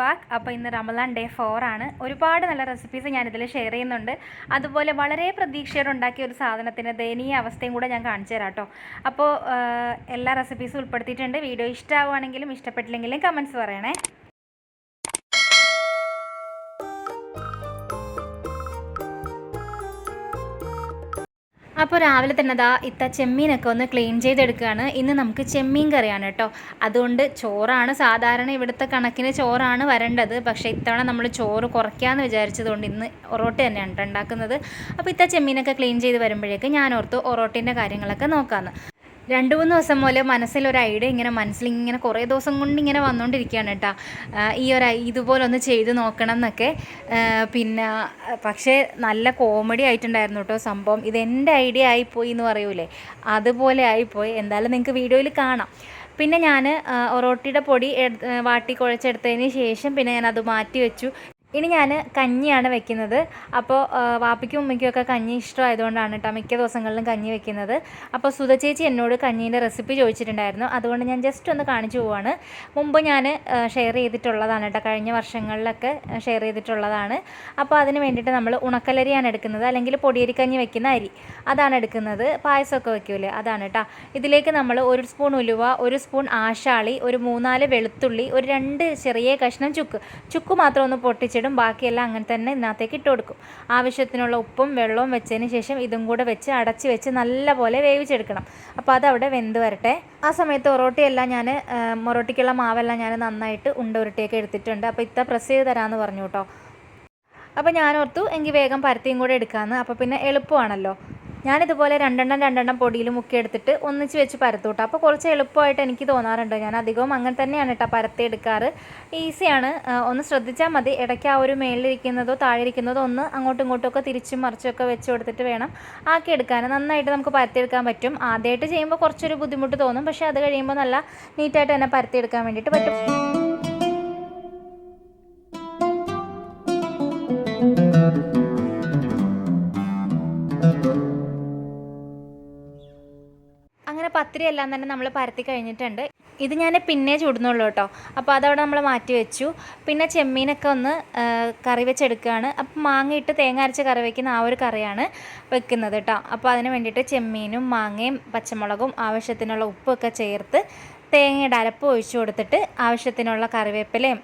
Back അപ്പോൾ ഇന്ന് Ramadan day four ആണ്. ഒരുപാട് നല്ല റെസിപ്പീസ് ഞാനിതിൽ ഷെയർ ചെയ്യുന്നുണ്ട്. അതുപോലെ വളരെ പ്രതീക്ഷയോടെ ഉണ്ടാക്കിയ ഒരു സാധനത്തിന്റെ ദയനീയ അവസ്ഥയും കൂടെ ഞാൻ കാണിച്ചു തരാം കേട്ടോ അപ്പോൾ എല്ലാ റെസിപ്പീസും ഉൾപ്പെടുത്തിയിട്ടുണ്ട്. വീഡിയോ ഇഷ്ടമാവുകയാണെങ്കിലും ഇഷ്ടപ്പെട്ടില്ലെങ്കിലും കമൻസ് പറയണേ. അപ്പോൾ രാവിലെ തന്നെ ദാ ഇത്ത ചെമ്മീനൊക്കെ ഒന്ന് ക്ലീൻ ചെയ്തെടുക്കുകയാണ്. ഇന്ന് നമുക്ക് ചെമ്മീൻ കറിയാണ് കേട്ടോ. അതുകൊണ്ട് ചോറാണ് സാധാരണ ഇവിടുത്തെ കണക്കിന് ചോറാണ് വരേണ്ടത്. പക്ഷേ ഇത്തവണ നമ്മൾ ചോറ് കുറയ്ക്കാമെന്ന് വിചാരിച്ചതുകൊണ്ട് ഇന്ന് ഒറോട്ടി തന്നെയാണ് ഉണ്ടാക്കുന്നത്. അപ്പോൾ ഇത്ത ചെമ്മീനൊക്കെ ക്ലീൻ ചെയ്ത് വരുമ്പോഴേക്ക് ഞാൻ ഓർത്തു ഒറോട്ടിന്റെ കാര്യങ്ങളൊക്കെ നോക്കാമെന്ന് രണ്ട് മൂന്ന് ദിവസം പോലെ മനസ്സിൽ ഒരു ഐഡിയ ഇങ്ങനെ മനസ്സിൽ ഇങ്ങനെ കുറേ ദിവസം കൊണ്ട് ഇങ്ങനെ വന്നുകൊണ്ടിരിക്കുകയാണ് കേട്ടോ. ഈ ഒരു ഇതുപോലെ ഒന്ന് ചെയ്ത് നോക്കണം എന്നൊക്കെ. പിന്നെ പക്ഷേ നല്ല കോമഡി ആയിട്ടുണ്ടായിരുന്നു കേട്ടോ സംഭവം. ഇത് എന്റെ ഐഡിയ ആയിപ്പോയി എന്ന് പറയൂലേ? അതുപോലെ ആയിപ്പോയി. എന്തായാലും നിങ്ങൾക്ക് വീഡിയോയിൽ കാണാം. പിന്നെ ഞാൻ ഒറോട്ടിയുടെ പൊടി വാട്ടി കുഴച്ചെടുത്തതിന് ശേഷം പിന്നെ ഞാൻ അത് മാറ്റി വെച്ചു. ഇനി ഞാൻ കഞ്ഞിയാണ് വെക്കുന്നത്. അപ്പോൾ വാപ്പയ്ക്കും ഉമ്മയ്ക്കും ഒക്കെ കഞ്ഞി ഇഷ്ടമായതുകൊണ്ടാണ് കേട്ടോ മിക്ക ദിവസങ്ങളിലും കഞ്ഞി വെക്കുന്നത്. അപ്പോൾ സുധ ചേച്ചി എന്നോട് കഞ്ഞീന്റെ റെസിപ്പി ചോദിച്ചിട്ടുണ്ടായിരുന്നു. അതുകൊണ്ട് ഞാൻ ജസ്റ്റ് ഒന്ന് കാണിച്ചു പോവാണ്. മുമ്പ് ഞാൻ ഷെയർ ചെയ്തിട്ടുള്ളതാണ് കേട്ടോ കഴിഞ്ഞ വർഷങ്ങളിലൊക്കെ ഷെയർ ചെയ്തിട്ടുള്ളതാണ്. അപ്പോൾ അതിന് വേണ്ടിയിട്ട് നമ്മൾ ഉണക്കലരിയാണ് എടുക്കുന്നത്. അല്ലെങ്കിൽ പൊടിയരിക്കഞ്ഞി വെക്കുന്ന അരി അതാണ് എടുക്കുന്നത്. പായസമൊക്കെ വെക്കൂലേ അതാണ് കേട്ടോ ഇതിലേക്ക് നമ്മൾ ഒരു സ്പൂൺ ഉലുവ ഒരു സ്പൂൺ ആശാളി ഒരു മൂന്നാൽ വെളുത്തുള്ളി ഒരു രണ്ട് ചെറിയ കഷ്ണം ചുക്ക്. ചുക്ക് മാത്രം ഒന്ന് പൊട്ടിച്ചിടും ബാക്കിയെല്ലാം അങ്ങനെ തന്നെ ഇതിനകത്തേക്ക് ഇട്ട് കൊടുക്കും. ആവശ്യത്തിനുള്ള ഉപ്പും വെള്ളവും വെച്ചതിന് ശേഷം ഇതും കൂടെ വെച്ച് അടച്ച് വെച്ച് നല്ലപോലെ വേവിച്ചെടുക്കണം. അപ്പോൾ അതവിടെ വെന്ത് വരട്ടെ. ആ സമയത്ത് ഒറോട്ടിയെല്ലാം ഞാൻ മൊറോട്ടിക്കുള്ള മാവെല്ലാം ഞാൻ നന്നായിട്ട് ഉണ്ട ഉരുട്ടിയൊക്കെ എടുത്തിട്ടുണ്ട്. അപ്പോൾ ഇത്ത പ്രസ് ചെയ്ത് തരാമെന്ന് പറഞ്ഞു കേട്ടോ. അപ്പോൾ ഞാൻ ഓർത്തു എങ്കിൽ വേഗം പരത്തിയും കൂടെ എടുക്കാമെന്ന് അപ്പോൾ പിന്നെ എളുപ്പമാണല്ലോ. ഞാനിതുപോലെ രണ്ടെണ്ണം രണ്ടെണ്ണം പൊടിയിൽ മുക്കിയെടുത്തിട്ട് ഒന്നിച്ച് വെച്ച് പരത്തൂട്ടോ അപ്പോൾ കുറച്ച് എളുപ്പമായിട്ട് എനിക്ക് തോന്നാറുണ്ട്. ഞാൻ അധികവും അങ്ങനെ തന്നെയാണ് കേട്ടോ പരത്തി എടുക്കാറ്. ഈസിയാണ്. ഒന്ന് ശ്രദ്ധിച്ചാൽ മതി. ഇടയ്ക്ക് ആ ഒരു മേളിലിരിക്കുന്നതോ താഴെ ഇരിക്കുന്നതോ ഒന്ന് അങ്ങോട്ടും ഇങ്ങോട്ടും ഒക്കെ തിരിച്ചും മറിച്ചൊക്കെ വെച്ച് കൊടുത്തിട്ട് വേണം ആക്കിയെടുക്കാൻ നന്നായിട്ട് നമുക്ക് പരത്തിയെടുക്കാൻ പറ്റും. ആദ്യമായിട്ട് ചെയ്യുമ്പോൾ കുറച്ചൊരു ബുദ്ധിമുട്ട് തോന്നും. പക്ഷേ അത് കഴിയുമ്പോൾ നല്ല നീറ്റായിട്ട് തന്നെ പരത്തിയെടുക്കാൻ വേണ്ടിയിട്ട് പറ്റും. അങ്ങനെ പത്തിരി എല്ലാം തന്നെ നമ്മൾ പരത്തി കഴിഞ്ഞിട്ടുണ്ട്. ഇത് ഞാൻ പിന്നെ ചൂടുന്നുള്ളൂ കേട്ടോ. അപ്പോൾ അതവിടെ നമ്മൾ മാറ്റി വെച്ചു. പിന്നെ ചെമ്മീനൊക്കെ ഒന്ന് കറി വെച്ചെടുക്കുകയാണ് അപ്പം മാങ്ങ ഇട്ട് തേങ്ങ അരച്ച് കറി വയ്ക്കുന്ന ആ ഒരു കറിയാണ് വെക്കുന്നത് കേട്ടോ. അപ്പോൾ അതിന് വേണ്ടിയിട്ട് ചെമ്മീനും മാങ്ങയും പച്ചമുളകും ആവശ്യത്തിനുള്ള ഉപ്പൊക്കെ ചേർത്ത് തേങ്ങയുടെ അരപ്പ് ഒഴിച്ചു കൊടുത്തിട്ട് ആവശ്യത്തിനുള്ള കറിവേപ്പിലയും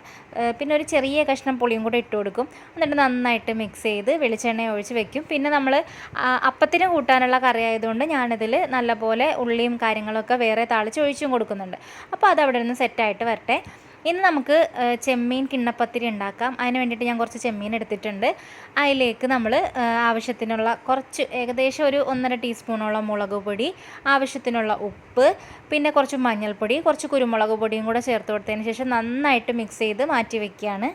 പിന്നെ ഒരു ചെറിയ കഷ്ണം പുളിയും കൂടെ ഇട്ട് കൊടുക്കും. എന്നിട്ട് നന്നായിട്ട് മിക്സ് ചെയ്ത് വെളിച്ചെണ്ണ ഒഴിച്ച് വെക്കും. പിന്നെ നമ്മൾ അപ്പത്തിന് കൂട്ടാനുള്ള കറി ആയതുകൊണ്ട് ഞാനിതിൽ നല്ലപോലെ ഉള്ളിയും കാര്യങ്ങളൊക്കെ വേറെ താളിച്ച് ഒഴിച്ചും കൊടുക്കുന്നുണ്ട്. അപ്പോൾ അത് അവിടെ നിന്ന് സെറ്റായിട്ട് വരട്ടെ. ഇന്ന് നമുക്ക് ചെമ്മീൻ കിണ്ണപ്പത്തിരി ഉണ്ടാക്കാം. അതിന് വേണ്ടിയിട്ട് ഞാൻ കുറച്ച് ചെമ്മീൻ എടുത്തിട്ടുണ്ട്. അതിലേക്ക് നമ്മൾ ആവശ്യത്തിനുള്ള കുറച്ച് ഏകദേശം ഒരു ഒന്നര ടീസ്പൂണോളം മുളക് പൊടി ആവശ്യത്തിനുള്ള ഉപ്പ് പിന്നെ കുറച്ച് മഞ്ഞൾപ്പൊടി കുറച്ച് കുരുമുളക് പൊടിയും കൂടെ ചേർത്ത് കൊടുത്തതിന് ശേഷം നന്നായിട്ട് മിക്സ് ചെയ്ത് മാറ്റി വെക്കുകയാണ്.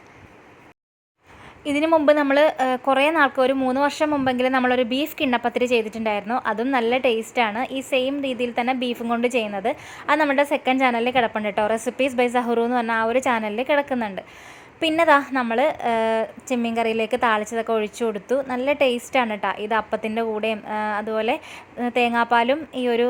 ഇതിനു മുമ്പ് നമ്മൾ കുറേ നാൾക്ക് ഒരു മൂന്ന് വർഷം മുമ്പെങ്കിലും നമ്മളൊരു ബീഫ് കിണ്ണപ്പത്തിരി ചെയ്തിട്ടുണ്ടായിരുന്നു. അതും നല്ല ടേസ്റ്റാണ് ഈ സെയിം രീതിയിൽ തന്നെ ബീഫും കൊണ്ട് ചെയ്യുന്നത്. അത് നമ്മുടെ സെക്കൻഡ് ചാനലിൽ കിടപ്പുണ്ട് കേട്ടോ റെസിപ്പീസ് ബൈ സഹറു എന്ന് പറഞ്ഞ ആ ഒരു ചാനലിൽ കിടക്കുന്നുണ്ട്. പിന്നെ ദാ നമ്മൾ ചെമ്മീൻ കറിയിലേക്ക് താളിച്ചതൊക്കെ ഒഴിച്ചു കൊടുത്തു. നല്ല ടേസ്റ്റാണ് കേട്ടോ ഇത് അപ്പത്തിന്റെ കൂടെയും അതുപോലെ തേങ്ങാപ്പാലും ഈ ഒരു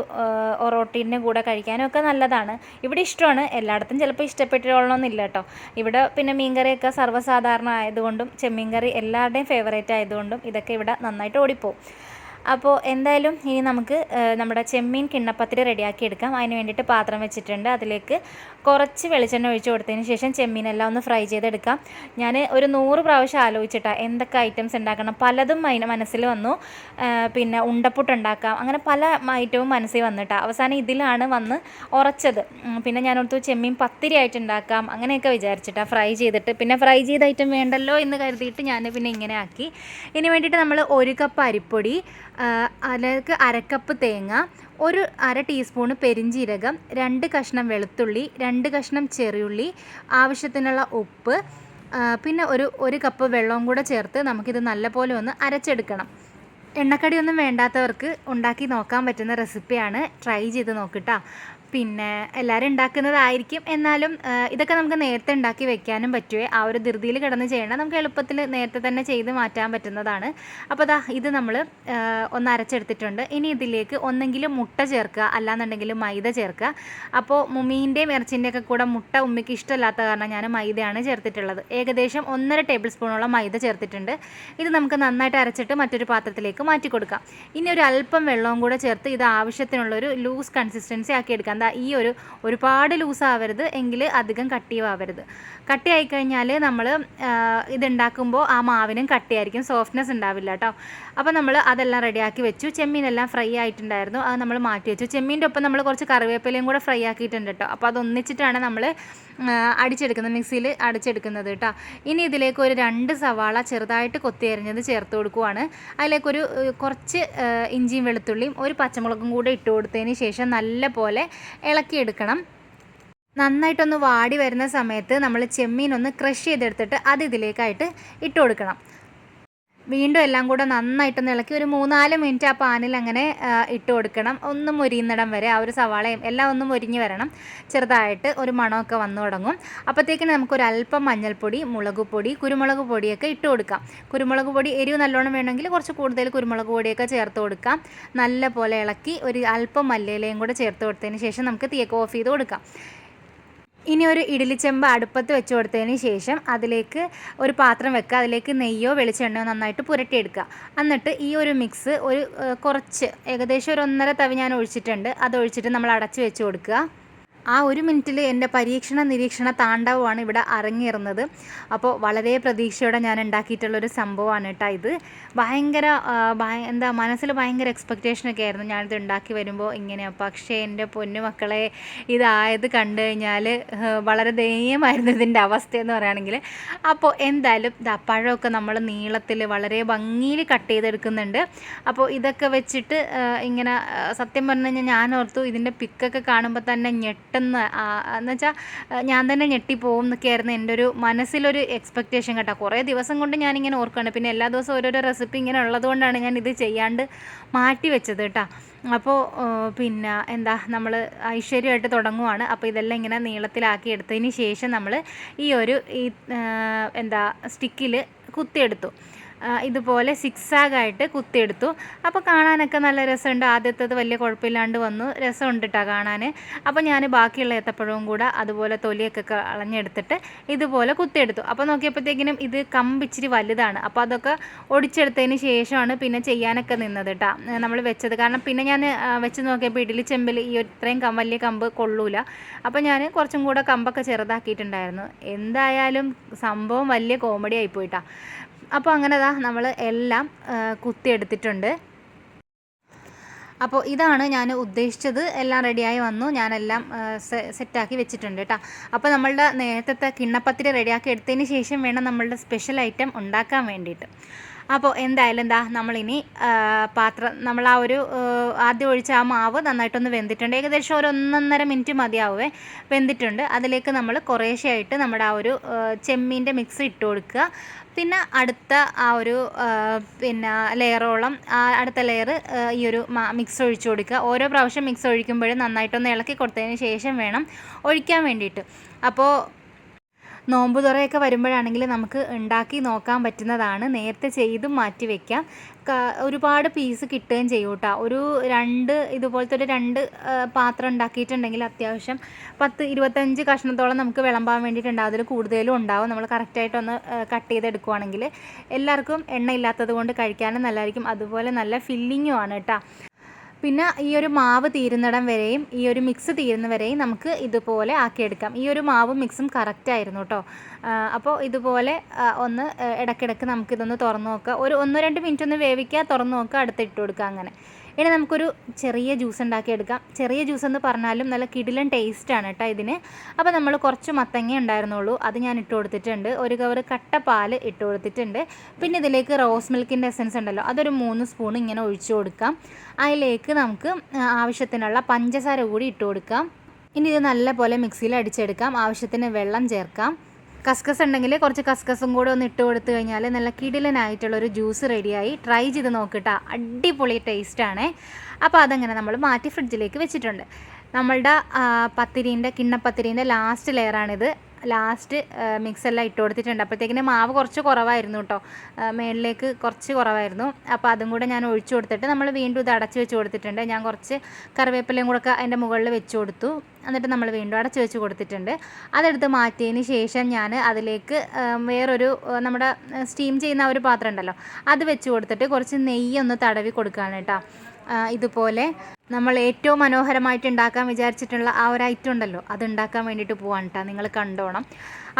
ഒറോട്ടീന്റെ കൂടെ കഴിക്കാനും ഒക്കെ നല്ലതാണ്. ഇവിടെ ഇഷ്ടമാണ്. എല്ലായിടത്തും ചിലപ്പോൾ ഇഷ്ടപ്പെട്ടിട്ടുള്ളൊന്നില്ല കേട്ടോ ഇവിടെ പിന്നെ മീൻകറിയൊക്കെ സർവസാധാരണ ആയതുകൊണ്ടും ചെമ്മീൻ കറി എല്ലാവരുടെയും ഫേവറേറ്റ് ആയതുകൊണ്ടും ഇതൊക്കെ ഇവിടെ നന്നായിട്ട് ഓടിപ്പോവും. അപ്പോൾ എന്തായാലും ഇനി നമുക്ക് നമ്മുടെ ചെമ്മീൻ കിണ്ണപ്പത്തിരി റെഡിയാക്കി എടുക്കാം. അതിന് വേണ്ടിയിട്ട് പാത്രം വെച്ചിട്ടുണ്ട്. അതിലേക്ക് കുറച്ച് വെളിച്ചെണ്ണ ഒഴിച്ച് കൊടുത്തതിന് ശേഷം ചെമ്മീനെല്ലാം ഒന്ന് ഫ്രൈ ചെയ്തെടുക്കാം. ഞാൻ ഒരു നൂറ് പ്രാവശ്യം ആലോചിച്ചിട്ടാണ് എന്തൊക്കെ ഐറ്റംസ് ഉണ്ടാക്കണം. പലതും അതിന് മനസ്സിൽ വന്നു. പിന്നെ ഉണ്ടപ്പുട്ട് ഉണ്ടാക്കാം. അങ്ങനെ പല ഐറ്റവും മനസ്സിൽ വന്നിട്ടാണ് അവസാനം ഇതിലാണ് വന്ന് ഉറച്ചത്. പിന്നെ ഞാൻ ഓർത്തു ചെമ്മീൻ പത്തിരി ആയിട്ട് ഉണ്ടാക്കാം. അങ്ങനെയൊക്കെ വിചാരിച്ചിട്ടാണ് ഫ്രൈ ചെയ്തിട്ട്. പിന്നെ ഫ്രൈ ചെയ്ത ഐറ്റം വേണ്ടല്ലോ എന്ന് കരുതിയിട്ട് ഞാൻ പിന്നെ ഇങ്ങനെ ആക്കി. ഇതിന് വേണ്ടിയിട്ട് നമ്മൾ ഒരു കപ്പ് അരിപ്പൊടി അതിലേക്ക് അരക്കപ്പ് തേങ്ങ ഒരു അര ടീസ്പൂണ് പെരിഞ്ചീരകം രണ്ട് കഷ്ണം വെളുത്തുള്ളി രണ്ട് കഷ്ണം ചെറിയുള്ളി ആവശ്യത്തിനുള്ള ഉപ്പ് പിന്നെ ഒരു ഒരു കപ്പ് വെള്ളവും കൂടെ ചേർത്ത് നമുക്കിത് നല്ലപോലെ ഒന്ന് അരച്ചെടുക്കണം. എണ്ണക്കടിയൊന്നും വേണ്ടാത്തവർക്ക് ഉണ്ടാക്കി നോക്കാൻ പറ്റുന്ന റെസിപ്പിയാണ് ട്രൈ ചെയ്ത് നോക്കിട്ടാ പിന്നെ എല്ലാവരും ഉണ്ടാക്കുന്നതായിരിക്കും. എന്നാലും ഇതൊക്കെ നമുക്ക് നേരത്തെ ഉണ്ടാക്കി വെക്കാനും പറ്റുമേ ആ ഒരു ധൃതിയിൽ കിടന്ന് ചെയ്യേണ്ട. നമുക്ക് എളുപ്പത്തിൽ നേരത്തെ തന്നെ ചെയ്ത് മാറ്റാൻ പറ്റുന്നതാണ്. അപ്പോൾ ദാ ഇത് നമ്മൾ ഒന്ന് അരച്ചെടുത്തിട്ടുണ്ട്. ഇനി ഇതിലേക്ക് ഒന്നെങ്കിലും മുട്ട ചേർക്കുക. അല്ലാന്നുണ്ടെങ്കിൽ മൈദ ചേർക്കുക. അപ്പോൾ മുമ്മീന്റെയും ഇറച്ചിന്റെയൊക്കെ കൂടെ മുട്ട ഉമ്മിക്ക് ഇഷ്ടമല്ലാത്ത കാരണം ഞാൻ മൈദയാണ് ചേർത്തിട്ടുള്ളത്. ഏകദേശം ഒന്നര ടേബിൾ സ്പൂണോളം മൈദ ചേർത്തിട്ടുണ്ട്. ഇത് നമുക്ക് നന്നായിട്ട് അരച്ചിട്ട് മറ്റൊരു പാത്രത്തിലേക്ക് മാറ്റി കൊടുക്കാം ഇനി ഒരു അല്പം വെള്ളവും കൂടെ ചേർത്ത് ഇത് ആവശ്യത്തിനുള്ളൊരു ലൂസ് കൺസിസ്റ്റൻസി ആക്കി എടുക്കാം. എന്താ ഈ ഒരു ഒരുപാട് ലൂസാവരുത് എങ്കിൽ അധികം കട്ടിയാവരുത്. കട്ടിയായി കഴിഞ്ഞാൽ നമ്മൾ ഇതുണ്ടാക്കുമ്പോൾ ആ മാവിനും കട്ടിയായിരിക്കും. സോഫ്റ്റ്നെസ് ഉണ്ടാവില്ല കേട്ടോ. അപ്പോൾ നമ്മൾ അതെല്ലാം റെഡിയാക്കി വെച്ചു. ചെമ്മീനെല്ലാം ഫ്രൈ ആയിട്ടുണ്ടായിരുന്നു. അത് നമ്മൾ മാറ്റി വെച്ചു. ചെമ്മീന്റെ ഒപ്പം നമ്മൾ കുറച്ച് കറിവേപ്പിലയും കൂടെ ഫ്രൈ ആക്കിയിട്ടുണ്ട് കേട്ടോ. അപ്പോൾ അതൊന്നിച്ചിട്ടാണ് നമ്മൾ അടിച്ചെടുക്കുന്നത് മിക്സിയിൽ അടിച്ചെടുക്കുന്നത് കേട്ടോ. ഇനി ഇതിലേക്ക് ഒരു രണ്ട് സവാള ചെറുതായിട്ട് കൊത്തിയരിഞ്ഞത് ചേർത്ത് കൊടുക്കുവാണ്. അതിലേക്കൊരു കുറച്ച് ഇഞ്ചിയും വെളുത്തുള്ളിയും ഒരു പച്ചമുളകും കൂടെ ഇട്ട് കൊടുത്തതിന് ശേഷം നല്ല പോലെ ഇളക്കിയെടുക്കണം. നന്നായിട്ടൊന്ന് വാടി വരുന്ന സമയത്ത് നമ്മൾ ചെമ്മീൻ ഒന്ന് ക്രഷ് ചെയ്തെടുത്തിട്ട് അത് ഇതിലേക്കായിട്ട് ഇട്ട് കൊടുക്കണം വീണ്ടും എല്ലാം കൂടെ നന്നായിട്ടൊന്ന് ഇളക്കി ഒരു മൂന്നാൽ മിനിറ്റ് ആ പാനിൽ അങ്ങനെ ഇട്ട് കൊടുക്കണം. ഒന്ന് മുരിയുന്നിടം വരെ ആ ഒരു സവാളയും എല്ലാം ഒന്ന് മുരിഞ്ഞ് വരണം. ചെറുതായിട്ട് ഒരു മണമൊക്കെ വന്നു തുടങ്ങും. അപ്പോഴത്തേക്കിന് നമുക്കൊരു അല്പം മഞ്ഞൾപ്പൊടി മുളക് പൊടി കുരുമുളക് പൊടിയൊക്കെ ഇട്ട് കൊടുക്കാം. കുരുമുളക് പൊടി എരിവ് നല്ലോണം വേണമെങ്കിൽ കുറച്ച് കൂടുതൽ കുരുമുളക് പൊടിയൊക്കെ ചേർത്ത് കൊടുക്കാം. നല്ല പോലെ ഇളക്കി ഒരു അല്പം മല്ലിയിലയും കൂടെ ചേർത്ത് കൊടുത്തതിന് ശേഷം നമുക്ക് തീയൊക്കെ ഓഫ് ചെയ്ത് കൊടുക്കാം. ഇനി ഒരു ഇഡ്ഡലിച്ചെമ്പ് അടുപ്പത്ത് വെച്ച് കൊടുത്തതിന് ശേഷം അതിലേക്ക് ഒരു പാത്രം വെക്കുക. അതിലേക്ക് നെയ്യോ വെളിച്ചെണ്ണയോ നന്നായിട്ട് പുരട്ടിയെടുക്കുക. എന്നിട്ട് ഈ ഒരു മിക്സ് ഒരു കുറച്ച് ഏകദേശം ഒരു ഒന്നര തവി ഞാൻ ഒഴിച്ചിട്ടുണ്ട്. അത് ഒഴിച്ചിട്ട് നമ്മൾ അടച്ച് വെച്ച് കൊടുക്കുക. ആ ഒരു മിനിറ്റിൽ എന്റെ പരീക്ഷണ നിരീക്ഷണ താണ്ഡവമാണ് ഇവിടെ അരങ്ങേറുന്നത്. അപ്പോൾ വളരെ പ്രതീക്ഷയോടെ ഞാൻ ഉണ്ടാക്കിയിട്ടുള്ളൊരു സംഭവമാണ് കേട്ടോ ഇത്. ഭയങ്കര എന്താ മനസ്സിൽ ഭയങ്കര എക്സ്പെക്റ്റേഷനൊക്കെ ആയിരുന്നു ഞാനിത് ഉണ്ടാക്കി വരുമ്പോൾ ഇങ്ങനെയാണ് പക്ഷേ എന്റെ പൊന്നു മക്കളെ ഇതായത് കണ്ടു കഴിഞ്ഞാൽ വളരെ ദയനീയമായിരുന്നു ഇതിന്റെ അവസ്ഥ എന്ന് പറയുകയാണെങ്കിൽ. അപ്പോൾ എന്തായാലും ദാ പഴമൊക്കെ നമ്മൾ നീളത്തിൽ വളരെ ഭംഗിയിൽ കട്ട് ചെയ്തെടുക്കുന്നുണ്ട്. അപ്പോൾ ഇതൊക്കെ വെച്ചിട്ട് ഇങ്ങനെ സത്യം പറഞ്ഞു കഴിഞ്ഞാൽ ഞാൻ ഓർത്തു ഇതിന്റെ പിക്കൊക്കെ കാണുമ്പോൾ തന്നെ ഞെട്ടുന്ന എന്ന് വെച്ചാൽ ഞാൻ തന്നെ ഞെട്ടിപ്പോവും എന്നൊക്കെയായിരുന്നു എന്റെ ഒരു മനസ്സിലൊരു എക്സ്പെക്റ്റേഷൻ കേട്ടോ. കുറേ ദിവസം കൊണ്ട് ഞാനിങ്ങനെ ഓർക്കുകയാണ് പിന്നെ എല്ലാ ദിവസവും ഓരോരോ റെസിപ്പി ഇങ്ങനെ ഉള്ളതുകൊണ്ടാണ് ഞാൻ ഇത് ചെയ്യാണ്ട് മാറ്റി വെച്ചത് കേട്ടോ. അപ്പോൾ പിന്നെ എന്താ നമ്മൾ ഐശ്വര്യമായിട്ട് തുടങ്ങുവാണ്. അപ്പോൾ ഇതെല്ലാം ഇങ്ങനെ നീളത്തിലാക്കി എടുത്തതിന് ശേഷം നമ്മൾ ഈ ഒരു ഈ എന്താ സ്റ്റിക്കിൽ കുത്തിയെടുത്തു. ഇതുപോലെ സിക്സാഗായിട്ട് കുത്തിയെടുത്തു. അപ്പോൾ കാണാനൊക്കെ നല്ല രസമുണ്ട്. ആദ്യത്തേത് വലിയ കുഴപ്പമില്ലാണ്ട് വന്നു. രസമുണ്ട് കേട്ടോ കാണാൻ അപ്പോൾ ഞാൻ ബാക്കിയുള്ള ഏത്തപ്പഴവും കൂടെ അതുപോലെ തൊലിയൊക്കെ കളഞ്ഞെടുത്തിട്ട് ഇതുപോലെ കുത്തിയെടുത്തു. അപ്പോൾ നോക്കിയപ്പോഴത്തേക്കിനും ഇത് കമ്പിച്ചിരി വലുതാണ്. അപ്പോൾ അതൊക്കെ ഒടിച്ചെടുത്തതിന് ശേഷമാണ് പിന്നെ ചെയ്യാനൊക്കെ നിന്നത് കേട്ടോ നമ്മൾ വെച്ചത്. കാരണം പിന്നെ ഞാൻ വെച്ച് നോക്കിയപ്പോൾ ഇഡ്ഡലി ചെമ്പിൽ ഈ ഇത്രയും കം വലിയ കമ്പ് കൊള്ളൂല. അപ്പോൾ ഞാൻ കുറച്ചും കൂടെ കമ്പൊക്കെ ചെറുതാക്കിയിട്ടുണ്ടായിരുന്നു. എന്തായാലും സംഭവം വലിയ കോമഡി ആയിപ്പോയിട്ടാ അപ്പോൾ അങ്ങനെ ദാ നമ്മൾ എല്ലാം കുത്തിയെടുത്തിട്ടുണ്ട്. അപ്പോൾ ഇതാണ് ഞാൻ ഉദ്ദേശിച്ചത്. എല്ലാം റെഡിയായി വന്നു. ഞാനെല്ലാം സെറ്റാക്കി വെച്ചിട്ടുണ്ട് കേട്ടോ അപ്പോൾ നമ്മളുടെ നേരത്തെ കിണ്ണപ്പത്തിരി റെഡിയാക്കി എടുത്തതിന് ശേഷം വേണം നമ്മളുടെ സ്പെഷ്യൽ ഐറ്റം ഉണ്ടാക്കാൻ വേണ്ടിയിട്ട്. അപ്പോൾ എന്തായാലും എന്താ നമ്മളിനി പാത്രം നമ്മൾ ആ ഒരു ആദ്യം ഒഴിച്ച ആ മാവ് നന്നായിട്ടൊന്ന് വെന്തിട്ടുണ്ട്. ഏകദേശം ഒരു ഒന്നൊന്നര മിനിറ്റ് മതിയാവേ വെന്തിട്ടുണ്ട്. അതിലേക്ക് നമ്മൾ കുറേശ്ശെയായിട്ട് നമ്മുടെ ആ ഒരു ചെമ്മീന്റെ മിക്സ് ഇട്ട് കൊടുക്കുക. പിന്നെ അടുത്ത ആ ഒരു പിന്നെ ലെയറോളം ആ അടുത്ത ലെയർ ഈ ഒരു മിക്സ് ഒഴിച്ചു കൊടുക്കുക. ഓരോ പ്രാവശ്യം മിക്സ് ഒഴിക്കുമ്പോഴും നന്നായിട്ടൊന്ന് ഇളക്കി കൊടുത്തതിന് ശേഷം വേണം ഒഴിക്കാൻ വേണ്ടിയിട്ട്. അപ്പോൾ നോമ്പ് തുറയൊക്കെ വരുമ്പോഴാണെങ്കിൽ നമുക്ക് ഉണ്ടാക്കി നോക്കാൻ പറ്റുന്നതാണ്. നേരത്തെ ചെയ്തും മാറ്റി വെക്കാം. ഒരുപാട് പീസ് കിട്ടുകയും ചെയ്യും കേട്ടോ. ഒരു രണ്ട് ഇതുപോലത്തെ ഒരു രണ്ട് പാത്രം ഉണ്ടാക്കിയിട്ടുണ്ടെങ്കിൽ അത്യാവശ്യം പത്ത് ഇരുപത്തഞ്ച് കഷ്ണത്തോളം നമുക്ക് വിളമ്പാൻ വേണ്ടിയിട്ടുണ്ടാവും അതിൽ കൂടുതലും ഉണ്ടാവും. നമ്മൾ കറക്റ്റായിട്ടൊന്ന് കട്ട് ചെയ്തെടുക്കുവാണെങ്കിൽ എല്ലാവർക്കും എണ്ണ ഇല്ലാത്തത് കൊണ്ട് കഴിക്കാനും നല്ലതായിരിക്കും. അതുപോലെ നല്ല ഫില്ലിങ്ങും ആണ് കേട്ടോ. പിന്നെ ഈ ഒരു മാവ് തീരുന്നിടം വരെയും ഈ ഒരു മിക്സ് തീരുന്ന വരെയും നമുക്ക് ഇതുപോലെ ആക്കിയെടുക്കാം. ഈ ഒരു മാവും മിക്സും കറക്റ്റായിരുന്നു കേട്ടോ അപ്പോൾ ഇതുപോലെ ഒന്ന് ഇടയ്ക്കിടയ്ക്ക് നമുക്കിതൊന്ന് തുറന്ന് നോക്കുക ഒരു ഒന്ന് രണ്ട് മിനിറ്റ് ഒന്ന് വേവിക്കുക തുറന്ന് നോക്കുക അടുത്ത് ഇട്ട് കൊടുക്കുക അങ്ങനെ. ഇനി നമുക്കൊരു ചെറിയ ജ്യൂസ് ഉണ്ടാക്കിയെടുക്കാം. ചെറിയ ജ്യൂസ് എന്ന് പറഞ്ഞാലും നല്ല കിടിലൻ ടേസ്റ്റാണ് കേട്ടോ ഇതിന്. അപ്പോൾ നമ്മൾ കുറച്ച് മത്തങ്ങ ഉണ്ടായിരുന്നുള്ളൂ. അത് ഞാൻ ഇട്ട് കൊടുത്തിട്ടുണ്ട്. ഒരു കവർ കട്ട പാൽ ഇട്ട് കൊടുത്തിട്ടുണ്ട്. പിന്നെ ഇതിലേക്ക് റോസ് മിൽക്കിന്റെ എസൻസ് ഉണ്ടല്ലോ. അതൊരു മൂന്ന് സ്പൂൺ ഇങ്ങനെ ഒഴിച്ചു കൊടുക്കാം. അതിലേക്ക് നമുക്ക് ആവശ്യത്തിനുള്ള പഞ്ചസാര കൂടി ഇട്ട് കൊടുക്കാം. ഇനി ഇത് നല്ലപോലെ മിക്സിയിൽ അടിച്ചെടുക്കാം. ആവശ്യത്തിന് വെള്ളം ചേർക്കാം. കസ്കസ് ഉണ്ടെങ്കിൽ കുറച്ച് കസ്കസും കൂടെ ഒന്ന് ഇട്ട് കൊടുത്തു കഴിഞ്ഞാൽ നല്ല കിടിലനായിട്ടുള്ളൊരു ജ്യൂസ് റെഡിയായി. ട്രൈ ചെയ്ത് നോക്കിട്ടാ അടിപൊളി ടേസ്റ്റ് ടേസ്റ്റാണേ അപ്പോൾ അതങ്ങനെ നമ്മൾ മാറ്റി ഫ്രിഡ്ജിലേക്ക് വെച്ചിട്ടുണ്ട്. നമ്മളുടെ പത്തിരീന്റെ കിണ്ണപ്പത്തിരീന്റെ ലാസ്റ്റ് ലെയറാണിത് ലാസ്റ്റ് മിക്സെല്ലാം ഇട്ട് കൊടുത്തിട്ടുണ്ട്. അപ്പോഴത്തേക്കിന് മാവ് കുറച്ച് കുറവായിരുന്നു കേട്ടോ. മേളിലേക്ക് കുറച്ച് കുറവായിരുന്നു. അപ്പോൾ അതും കൂടെ ഞാൻ ഒഴിച്ചു കൊടുത്തിട്ട് നമ്മൾ വീണ്ടും ഇത് അടച്ച് വെച്ച് കൊടുത്തിട്ടുണ്ട്. ഞാൻ കുറച്ച് കറിവേപ്പിലയും കൂടെ അതിന്റെ മുകളിൽ വെച്ച് കൊടുത്തു. എന്നിട്ട് നമ്മൾ വീണ്ടും അടച്ച് വെച്ച് കൊടുത്തിട്ടുണ്ട്. അതെടുത്ത് മാറ്റിയതിന് ശേഷം ഞാൻ അതിലേക്ക് വേറൊരു നമ്മുടെ സ്റ്റീം ചെയ്യുന്ന ഒരു പാത്രം ഉണ്ടല്ലോ അത് വെച്ച് കൊടുത്തിട്ട് കുറച്ച് നെയ്യൊന്ന് തടവി കൊടുക്കുകയാണ് കേട്ടോ. ഇതുപോലെ നമ്മൾ ഏറ്റവും മനോഹരമായിട്ട് ഉണ്ടാക്കാൻ വിചാരിച്ചിട്ടുള്ള ആ ഒരു ഐറ്റം ഉണ്ടല്ലോ അത് ഉണ്ടാക്കാൻ വേണ്ടിയിട്ട് പോവാണ് കേട്ടോ നിങ്ങൾ കണ്ടോണം.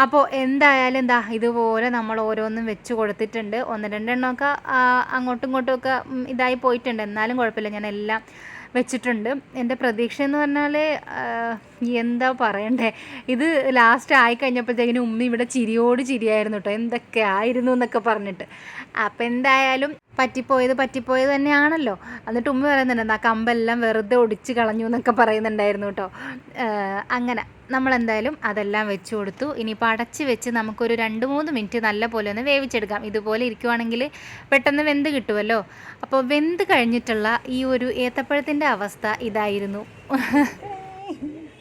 അപ്പോൾ എന്തായാലും എന്താ ഇതുപോലെ നമ്മൾ ഓരോന്നും വെച്ച് കൊടുത്തിട്ടുണ്ട്. ഒന്ന് രണ്ടെണ്ണമൊക്കെ അങ്ങോട്ടും ഇങ്ങോട്ടും ഒക്കെ ഇതായി പോയിട്ടുണ്ട്. എന്നാലും കുഴപ്പമില്ല ഞാൻ എല്ലാം വെച്ചിട്ടുണ്ട്. എന്റെ പ്രതീക്ഷ എന്ന് പറഞ്ഞാൽ എന്താ പറയണ്ടേ? ഇത് ലാസ്റ്റ് ആയി കഴിഞ്ഞപ്പോഴത്തേക്കിനും ഉമ്മ ഇവിടെ ചിരിയോട് ചിരിയായിരുന്നു കേട്ടോ എന്തൊക്കെ ആയിരുന്നു എന്നൊക്കെ പറഞ്ഞിട്ട്. അപ്പം എന്തായാലും പറ്റിപ്പോയത് പറ്റിപ്പോയത് തന്നെയാണല്ലോ. എന്നിട്ട് ഉമ്മ പറയുന്നുണ്ട് ആ കമ്പെല്ലാം വെറുതെ ഒടിച്ച് കളഞ്ഞു എന്നൊക്കെ പറയുന്നുണ്ടായിരുന്നു കേട്ടോ. അങ്ങനെ നമ്മളെന്തായാലും അതെല്ലാം വെച്ച് കൊടുത്തു. ഇനിയിപ്പോൾ അടച്ച് വെച്ച് നമുക്കൊരു രണ്ട് മൂന്ന് മിനിറ്റ് നല്ല പോലെ ഒന്ന് വേവിച്ചെടുക്കാം. ഇതുപോലെ ഇരിക്കുവാണെങ്കിൽ പെട്ടെന്ന് വെന്ത് കിട്ടുമല്ലോ അപ്പോൾ വെന്ത് കഴിഞ്ഞിട്ടുള്ള ഈ ഒരു ഏത്തപ്പഴത്തിന്റെ അവസ്ഥ ഇതായിരുന്നു.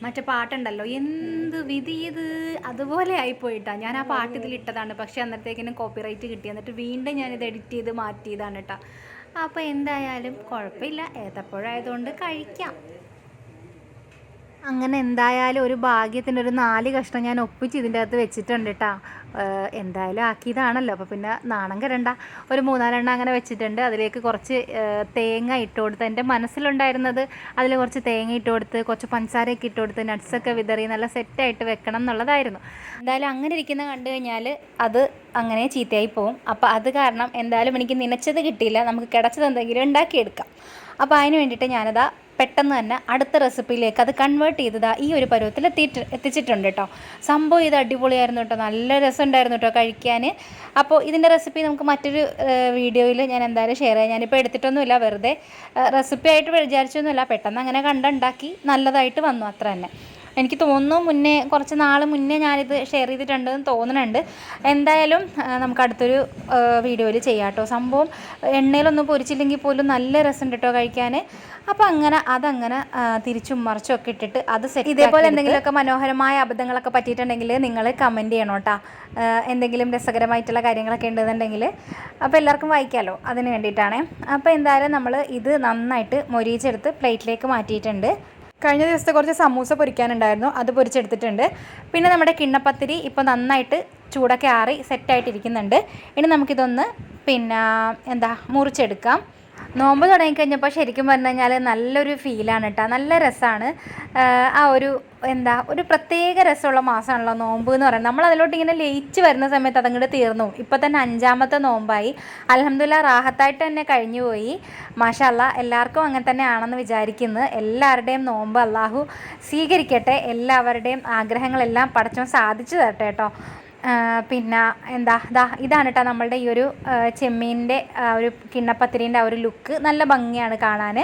മറ്റേ പാട്ടുണ്ടല്ലോ. എന്ത് വിധി ഇത്? അതുപോലെ ആയിപ്പോയിട്ടാ. ഞാൻ ആ പാട്ട് ഇതിൽ ഇട്ടതാണ് പക്ഷെ അന്നേരത്തേക്കിനും കോപ്പിറൈറ്റ് കിട്ടി. എന്നിട്ട് വീണ്ടും ഞാനിത് എഡിറ്റ് ചെയ്ത് മാറ്റിയതാണ് കേട്ടോ അപ്പോൾ എന്തായാലും കുഴപ്പമില്ല. ഏത്തപ്പഴമായതുകൊണ്ട് കഴിക്കാം. അങ്ങനെ എന്തായാലും ഒരു ഭാഗ്യത്തിന് ഒരു നാല് കഷ്ണം ഞാൻ ഒപ്പിച്ച് ഇതിന്റെ അകത്ത് വെച്ചിട്ടുണ്ട് കേട്ടോ എന്തായാലും ആക്കിയതാണല്ലോ. അപ്പോൾ പിന്നെ നാണം കരണ്ട ഒരു മൂന്നാലെണ്ണം അങ്ങനെ വെച്ചിട്ടുണ്ട്. അതിലേക്ക് കുറച്ച് തേങ്ങ ഇട്ട് കൊടുത്ത് എന്റെ മനസ്സിലുണ്ടായിരുന്നത് അതിൽ കുറച്ച് തേങ്ങ ഇട്ട് കൊടുത്ത് കുറച്ച് പഞ്ചസാരയൊക്കെ ഇട്ട് കൊടുത്ത് നട്ട്സൊക്കെ വിതറി നല്ല സെറ്റായിട്ട് വെക്കണം എന്നുള്ളതായിരുന്നു. എന്തായാലും അങ്ങനെ ഇരിക്കുന്ന കണ്ടു കഴിഞ്ഞാൽ അത് അങ്ങനെ ചീത്തയായി പോവും. അപ്പോൾ അത് കാരണം എന്തായാലും എനിക്ക് നനച്ചത് കിട്ടിയില്ല. നമുക്ക് കിടച്ചത് എന്തെങ്കിലും ഉണ്ടാക്കിയെടുക്കാം. അപ്പോൾ അതിന് വേണ്ടിയിട്ട് ഞാനതാ പെട്ടെന്ന് തന്നെ അടുത്ത റെസിപ്പിയിലേക്ക് അത് കൺവേർട്ട് ചെയ്തതാ ഈ ഒരു പരുവത്തിൽ എത്തിയിട്ട് എത്തിച്ചിട്ടുണ്ട് കേട്ടോ സംഭവം ഇത് അടിപൊളിയായിരുന്നു കേട്ടോ നല്ല രസമുണ്ടായിരുന്നു കേട്ടോ കഴിക്കാൻ അപ്പോൾ ഇതിന്റെ റെസിപ്പി നമുക്ക് മറ്റൊരു വീഡിയോയിൽ ഞാൻ എന്തായാലും ഷെയർ ചെയ്യാം. ഞാനിപ്പോൾ എടുത്തിട്ടൊന്നുമില്ല വെറുതെ റെസിപ്പി ആയിട്ട് വിചാരിച്ചൊന്നുമില്ല. പെട്ടെന്ന് അങ്ങനെ കണ്ടുണ്ടാക്കി നല്ലതായിട്ട് വന്നു അത്ര തന്നെ. എനിക്ക് തോന്നുന്നു മുന്നേ കുറച്ച് നാൾ മുന്നേ ഞാനിത് ഷെയർ ചെയ്തിട്ടുണ്ടെന്ന് തോന്നുന്നുണ്ട്. എന്തായാലും നമുക്ക് അടുത്തൊരു വീഡിയോയിൽ ചെയ്യാം കേട്ടോ. സംഭവം എണ്ണയിലൊന്നും പൊരിച്ചില്ലെങ്കിൽ പോലും നല്ല രസമുണ്ട് കേട്ടോ കഴിക്കാൻ അപ്പോൾ അങ്ങനെ അതങ്ങനെ തിരിച്ചും മറിച്ചും ഒക്കെ ഇട്ടിട്ട് അത് സെറ്റ് ഇതേപോലെ എന്തെങ്കിലുമൊക്കെ മനോഹരമായ അബദ്ധങ്ങളൊക്കെ പറ്റിയിട്ടുണ്ടെങ്കിൽ നിങ്ങൾ കമന്റ് ചെയ്യണം കേട്ടോ. എന്തെങ്കിലും രസകരമായിട്ടുള്ള കാര്യങ്ങളൊക്കെ ഉണ്ടെന്നുണ്ടെങ്കിൽ അപ്പോൾ എല്ലാവർക്കും വായിക്കാമല്ലോ അതിന് വേണ്ടിയിട്ടാണ്. അപ്പോൾ എന്തായാലും നമ്മൾ ഇത് നന്നായിട്ട് മൊരീച്ചെടുത്ത് പ്ലേറ്റിലേക്ക് മാറ്റിയിട്ടുണ്ട്. കഴിഞ്ഞ ദിവസത്തെ കുറച്ച് സമൂസ പൊരിക്കാനുണ്ടായിരുന്നു. അത് പൊരിച്ചെടുത്തിട്ടുണ്ട്. പിന്നെ നമ്മുടെ കിണ്ണപ്പത്തിരി ഇപ്പോൾ നന്നായിട്ട് ചൂടൊക്കെ ആറി സെറ്റായിട്ടിരിക്കുന്നുണ്ട് ഇനി നമുക്കിതൊന്ന് പിന്നെ എന്താ മുറിച്ചെടുക്കാം. നോമ്പ് തുടങ്ങിക്കഴിഞ്ഞപ്പോൾ ശരിക്കും പറഞ്ഞു കഴിഞ്ഞാൽ നല്ലൊരു ഫീലാണ് കേട്ടോ നല്ല രസമാണ് ആ ഒരു എന്താ ഒരു പ്രത്യേക രസമുള്ള മാസമാണല്ലോ നോമ്പ് എന്ന് പറയുന്നത്. നമ്മൾ അതിലോട്ട് ഇങ്ങനെ ലയിച്ച് വരുന്ന സമയത്ത് അതങ്ങോട്ട് തീർന്നു. ഇപ്പം തന്നെ അഞ്ചാമത്തെ നോമ്പായി. അലഹമ്മദില്ല റാഹത്തായിട്ട് തന്നെ കഴിഞ്ഞു പോയി. മാഷല്ല എല്ലാവർക്കും അങ്ങനെ തന്നെ ആണെന്ന് വിചാരിക്കുന്നു. എല്ലാവരുടെയും നോമ്പ് അള്ളാഹു സ്വീകരിക്കട്ടെ. എല്ലാവരുടെയും ആഗ്രഹങ്ങളെല്ലാം പടച്ചോൻ സാധിച്ചു തരട്ടെ കേട്ടോ പിന്നെ എന്താ ദാ ഇതാണ് കേട്ടോ നമ്മളുടെ ഈ ഒരു ചെമ്മീന്റെ ഒരു കിണ്ണപ്പത്തിരീന്റെ ആ ഒരു ലുക്ക് നല്ല ഭംഗിയാണ് കാണാൻ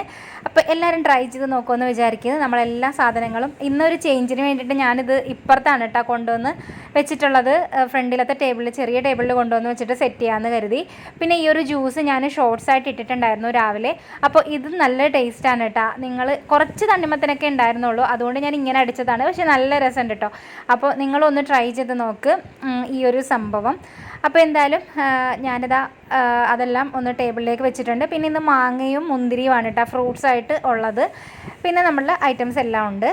അപ്പോൾ എല്ലാവരും ട്രൈ ചെയ്ത് നോക്കുമെന്ന് വിചാരിക്കുന്നത് നമ്മളെല്ലാ സാധനങ്ങളും ഇന്നൊരു ചേഞ്ചിന് വേണ്ടിയിട്ട് ഞാനിത് ഇപ്പുറത്താണ് കേട്ടോ കൊണ്ടുവന്ന് വെച്ചിട്ടുള്ളത്. ഫ്രണ്ടിലത്തെ ടേബിളിൽ ചെറിയ ടേബിളിൽ കൊണ്ടുവന്ന് വെച്ചിട്ട് സെറ്റ് ചെയ്യാമെന്ന് കരുതി. പിന്നെ ഈ ഒരു ജ്യൂസ് ഞാൻ ഷോർട്സ് ആയിട്ട് ഇട്ടിട്ടുണ്ടായിരുന്നു രാവിലെ. അപ്പോൾ ഇത് നല്ല ടേസ്റ്റാണ് കേട്ടോ നിങ്ങൾ കുറച്ച് തണ്ണിമത്തനൊക്കെ ഉണ്ടായിരുന്നുള്ളൂ. അതുകൊണ്ട് ഞാൻ ഇങ്ങനെ അടിച്ചതാണ്. പക്ഷേ നല്ല രസമുണ്ട് കേട്ടോ അപ്പോൾ നിങ്ങളൊന്ന് ട്രൈ ചെയ്ത് നോക്ക്. ഈ ഒരു സംഭവം. അപ്പോൾ എന്തായാലും ആ, ഞാനിതാ അതെല്ലാം ഒന്ന് ടേബിളിലേക്ക് വെച്ചിട്ടുണ്ട്. പിന്നെ ഇന്ന് മാങ്ങയും മുന്തിരിയുമാണ് കേട്ടോ ഫ്രൂട്ട്സ് ആയിട്ട് ഉള്ളത്. പിന്നെ നമ്മളുടെ ഐറ്റംസ് എല്ലാം ഉണ്ട്.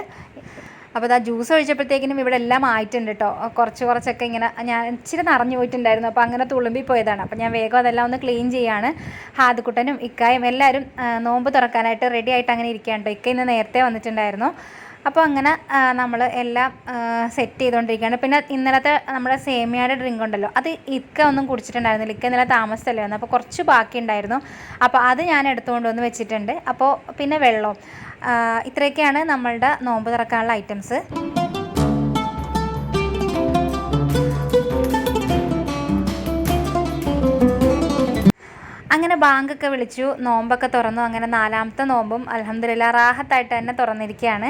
അപ്പോൾ അതാ ജ്യൂസ് ഒഴിച്ചപ്പോഴത്തേക്കിനും ഇവിടെ എല്ലാം ആയിട്ടുണ്ട് കേട്ടോ കുറച്ച് കുറച്ചൊക്കെ ഇങ്ങനെ ഞാൻ ഇച്ചിരി നിറഞ്ഞു പോയിട്ടുണ്ടായിരുന്നു. അപ്പോൾ അങ്ങനെ തുളുമ്പി പോയതാണ്. അപ്പോൾ ഞാൻ വേഗം അതെല്ലാം ഒന്ന് ക്ലീൻ ചെയ്യാണ്. ഹാദുക്കുട്ടനും ഇക്കായും എല്ലാവരും നോമ്പ് തുറക്കാനായിട്ട് റെഡി ആയിട്ട് അങ്ങനെ ഇരിക്കുകയാണ് കേട്ടോ ഇക്ക ഇന്ന് നേരത്തെ വന്നിട്ടുണ്ടായിരുന്നു. അപ്പോൾ അങ്ങനെ നമ്മൾ എല്ലാം സെറ്റ് ചെയ്തുകൊണ്ടിരിക്കുകയാണ് പിന്നെ ഇന്നലത്തെ നമ്മുടെ സേമിയയുടെ ഡ്രിങ്ക് ഉണ്ടല്ലോ അത് ഇക്ക ഒന്നും കുടിച്ചിട്ടുണ്ടായിരുന്നില്ല. ഇക്ക ഇന്നലെ താമസിച്ചല്ലായിരുന്നു അപ്പോൾ കുറച്ച് ബാക്കി ഉണ്ടായിരുന്നു അപ്പോൾ അത് ഞാൻ എടുത്തുകൊണ്ട് വന്ന് വെച്ചിട്ടുണ്ട്. അപ്പോൾ പിന്നെ വെള്ളം ഇത്രയൊക്കെയാണ് നമ്മളുടെ നോമ്പ് തുറക്കാനുള്ള ഐറ്റംസ് അങ്ങനെ ബാങ്കൊക്കെ വിളിച്ചു നോമ്പൊക്കെ തുറന്നു. അങ്ങനെ നാലാമത്തെ നോമ്പും അലഹമ്മദില്ല റാഹത്തായിട്ട് തന്നെ തുറന്നിരിക്കുകയാണ്.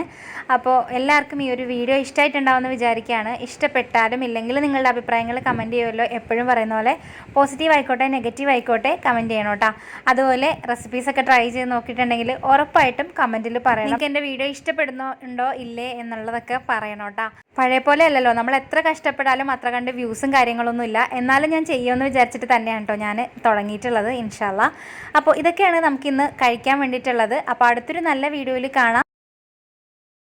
അപ്പോൾ എല്ലാവർക്കും ഈ ഒരു വീഡിയോ ഇഷ്ടമായിട്ടുണ്ടാവുമെന്ന് വിചാരിക്കുകയാണ്. ഇഷ്ടപ്പെട്ടാലും ഇല്ലെങ്കിൽ നിങ്ങളുടെ അഭിപ്രായങ്ങൾ കമന്റ് ചെയ്യുമല്ലോ. എപ്പോഴും പറയുന്ന പോലെ പോസിറ്റീവ് ആയിക്കോട്ടെ നെഗറ്റീവ് ആയിക്കോട്ടെ കമന്റ് ചെയ്യണം കേട്ടോ. അതുപോലെ റെസിപ്പീസൊക്കെ ട്രൈ ചെയ്ത് നോക്കിയിട്ടുണ്ടെങ്കിൽ ഉറപ്പായിട്ടും കമന്റിൽ പറയണം. എനിക്ക് എന്റെ വീഡിയോ ഇഷ്ടപ്പെടുന്നോ ഉണ്ടോ ഇല്ലേ എന്നുള്ളതൊക്കെ പറയണം കേട്ടോ. പഴയ പോലെ അല്ലല്ലോ നമ്മൾ എത്ര കഷ്ടപ്പെടാലും അത്ര കണ്ട് വ്യൂസും കാര്യങ്ങളൊന്നും ഇല്ല എന്നാലും ഞാൻ ചെയ്യുമെന്ന് വിചാരിച്ചിട്ട് തന്നെയാണ് കേട്ടോ ഞാൻ തുടങ്ങിയിട്ടുള്ളത്. ഇൻഷാല്ല അപ്പോൾ ഇതൊക്കെയാണ് നമുക്കിന്ന് കഴിക്കാൻ വേണ്ടിയിട്ടുള്ളത്. അപ്പോൾ അടുത്തൊരു നല്ല വീഡിയോയിൽ കാണാം.